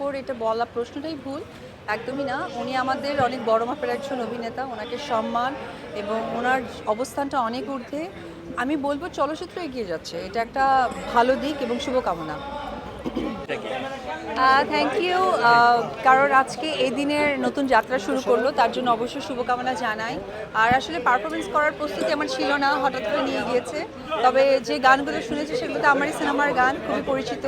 হাস্যকর এটা বলা প্রশ্নটাই ভুল। একদমই না। উনি আমাদের অনেক বড় মাপের একজন অভিনেতা, ওনাকে সম্মান এবং ওনার অবস্থানটা অনেক ঊর্ধ্বে। আমি বলব চলচ্চিত্র এগিয়ে যাচ্ছে। এটা একটা ভালো দিক এবং শুভকামনা। থ্যাংক ইউ কারণ আজকে এই দিনের নতুন যাত্রা শুরু করল, তার জন্য অবশ্যই শুভকামনা জানাই। আর আসলে পারফরমেন্স করার প্রস্তুতি আমার ছিল না, হঠাৎ করে নিয়ে গিয়েছে। তবে যে গানগুলো শুনেছি সেগুলো তো আমারই সিনেমার গান, খুবই পরিচিত।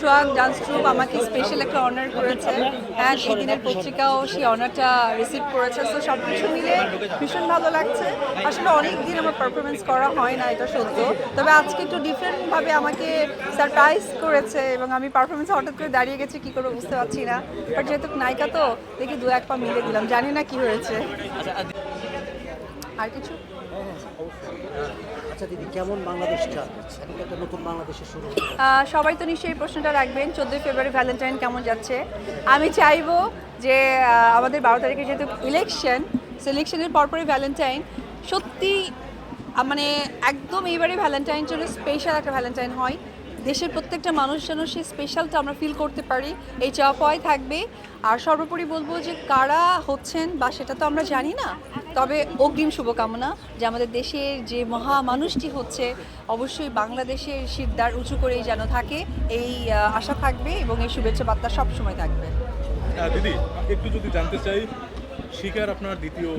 সোহাগ ডান্স গ্রুপ আমাকে স্পেশাল একটা অনার করেছে। অ্যান্ড এই দিনের পত্রিকাও সেই অনারটা রিসিভ করেছে। সো সব কিছু মিলে ভীষণ ভালো লাগছে। আসলে অনেক দিন আমার পারফরমেন্স করা হয় না, এটা সত্য। তবে আজকে একটু ডিফারেন্টভাবে আমাকে সারপ্রাইজ করেছে এবং আমি পারফরমেন্সে হঠাৎ করে দাঁড়িয়ে গেছি, কী করব বুঝতে পারছি না। বাট যেহেতু নায়িকা তো, দেখি দু এক পা মিলে দিলাম। জানি না কি হয়েছে। আর কিছু? আচ্ছা দিদি, কেমন এখন একটা নতুন বাংলাদেশের শুরু সবাই তো নিশ্চয়ই এই প্রশ্নটা রাখবেন, চোদ্দোই ফেব্রুয়ারি ভ্যালেন্টাইন কেমন যাচ্ছে? আমি চাইব যে আমাদের বারো তারিখে যেহেতু ইলেকশন সিলেকশনের পরপরই ভ্যালেন্টাইন সত্যি মানে একদম এইবারে ভ্যালেন্টাইন জন্য স্পেশাল একটা ভ্যালেন্টাইন হয়। দেশের প্রত্যেকটা মানুষ যেন সেই স্পেশালটা আমরা ফিল করতে পারি। এই পাওয়াই থাকবে। আর সর্বোপরি বলব যে কারা হচ্ছেন বা সেটা তো আমরা জানি না। তবে অগ্রিম শুভকামনা যে আমাদের দেশের যে মহা মানুষটি হচ্ছে, অবশ্যই বাংলাদেশের সিদ্ধার উঁচু করেই যেন থাকে। এই আশা থাকবে এবং এই শুভেচ্ছা বার্তা সবসময় থাকবে। দিদি, একটু যদি জানতে চাই শিকার আপনার দ্বিতীয়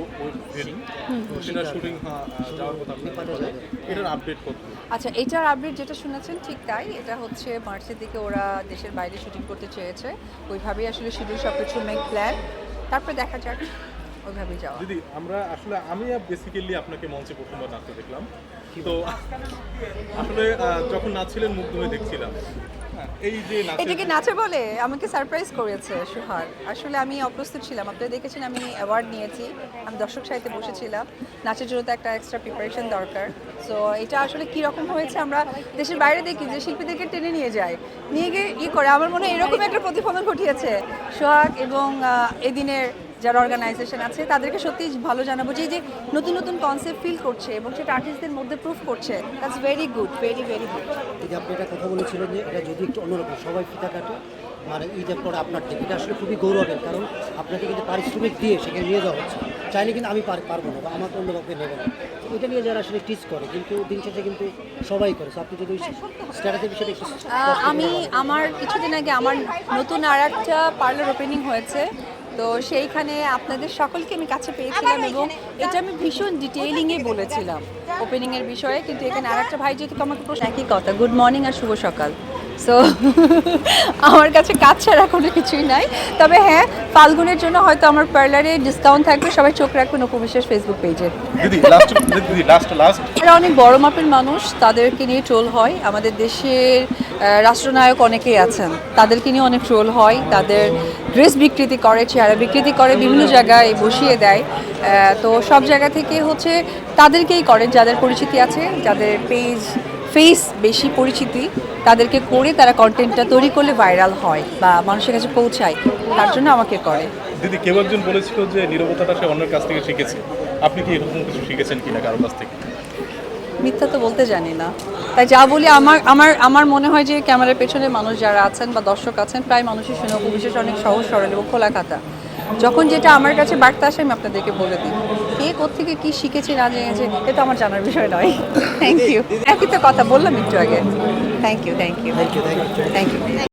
সেটা শুটিং এটার আপডেট আচ্ছা এটার আপডেট যেটা শুনেছেন, ঠিক তাই। এটা হচ্ছে মার্চের দিকে ওরা দেশের বাইরে শুটিং করতে চেয়েছে। ওইভাবেই আসলে শিডিউল সব কিছু মেক প্ল্যান তারপরে দেখা যাক। ওইভাবেই যাওয়া। দিদি আমরা আসলে আমি বেসিক্যালি আপনাকে মঞ্চে প্রথমবার নাচতে দেখলাম। তো আসলে যখন নাচছিলেন মুগ্ধ হয়ে দেখছিলাম। হ্যাঁ, এই যে নাচের এটাকে নাচে বলে? আমাকে সারপ্রাইজ করেছে সুহার। আসলে আমি অপ্রস্তুত ছিলাম। আপনারা দেখেছেন আমি অ্যাওয়ার্ড নিয়েছি। আমি দর্শক সাহিত্যে বসেছিলাম। নাচের জন্য তো একটা এক্সট্রা প্রিপারেশন দরকার। সো এটা আসলে কি রকম হয়েছে আমরা দেশের বাইরে দেখি যে শিল্পীদেরকে টেনে নিয়ে যায়। নিয়ে গিয়ে ই করে। আমার মনে হয় এরকম একটা প্রতিফলন ঘটিয়েছে। সোহাগ এবং এদিনের যারা অর্গানাইজেশন আছে তাদেরকে সত্যি ভালো জানাব যে যে নতুন নতুন কনসেপ্ট ফিল করছে এবং সেটা আর্টিস্টদের মধ্যে প্রুফ করছে that's very good very very good এই যে আপনি একটা কথা বলেছিলেন যে এটা যদি একটু অন্যরকম সবাই ফিতা কাটে মানে ঈদের পর আপনার থেকে এটা আসলে খুবই গৌরবের কারণ আপনাকে কিন্তু পারিশ্রমিক দিয়ে সেখানে নিয়ে যাওয়া হচ্ছে। চাইলে কিন্তু আমি পার- পারব না বা আমাকে অন্য কাউকে নেবে না। এটা নিয়ে যারা আসলে টিচ করে কিন্তু দিন শেষে কিন্তু সবাই করে। আপনি যদি স্ট্র্যাটেজি আহ, আমি আমার কিছুদিন আগে আমার নতুন আর একটা পার্লার ওপেনিং হয়েছে। তো সেইখানে আপনাদের সকলকে আমি কাছে পেয়েছিলাম এবং এটা আমি ভীষণ ডিটেইলিংয়ে বলেছিলাম ওপেনিংয়ের বিষয়ে কিন্তু এখানে আর একটা ভাই যেহেতু আমাকে প্রশ্ন একই কথা। গুড মর্নিং আর শুভ সকাল। সো আমার কাছে কাজ ছাড়া কোনো কিছুই নাই। তবে হ্যাঁ ফাল্গুনের জন্য হয়তো আমার পার্লারে ডিসকাউন্ট থাকবে সবাই চোখ রাখবেন উপবিশ্বাস ফেসবুক পেজে দিদি লাস্ট দিদি লাস্ট লাস্ট এরা অনেক বড় মাপের মানুষ তাদেরকে নিয়ে ট্রোল হয়। আমাদের দেশের রাষ্ট্রনায়ক অনেকেই আছেন। তাদেরকে নিয়ে অনেক ট্রোল হয়। তাদের ড্রেস বিকৃতি করে চেহারা বিকৃতি করে বিভিন্ন জায়গায় বসিয়ে দেয়। তো সব জায়গা থেকে হচ্ছে তাদেরকেই করেন যাদের পরিচিতি আছে যাদের পেজ ফেস বেশি পরিচিতি তাদেরকে করে তারা কন্টেন্টটা তৈরি করলে ভাইরাল হয় বা মানুষের কাছে পৌঁছায় তার জন্য আমাকে করে। দিদি কেউ একজন বলেছিল যে নিরবতাটা সে অন্যের কাছ থেকে শিখেছে। আপনি কি এরকম কিছু শিখেছেন কিনা কারোর কাছ থেকে? মিথ্যা তো বলতে জানি না। তাই যা বলি আমার আমার আমার মনে হয় যে ক্যামেরার পেছনে মানুষ যারা আছেন বা দর্শক আছেন প্রায় মানুষই শুনে বিশেষ অনেক সহজ সরল এবং খোলা খাতা। যখন যেটা আমার কাছে বার্তা আসে আমি আপনাদেরকে বলে দিই। কে কোথেকে কি শিখেছে না জেনেছে এটা আমার জানার বিষয় নয়। থ্যাংক ইউ একই তো কথা বললাম একটু আগে। Thank you thank you thank you thank you thank you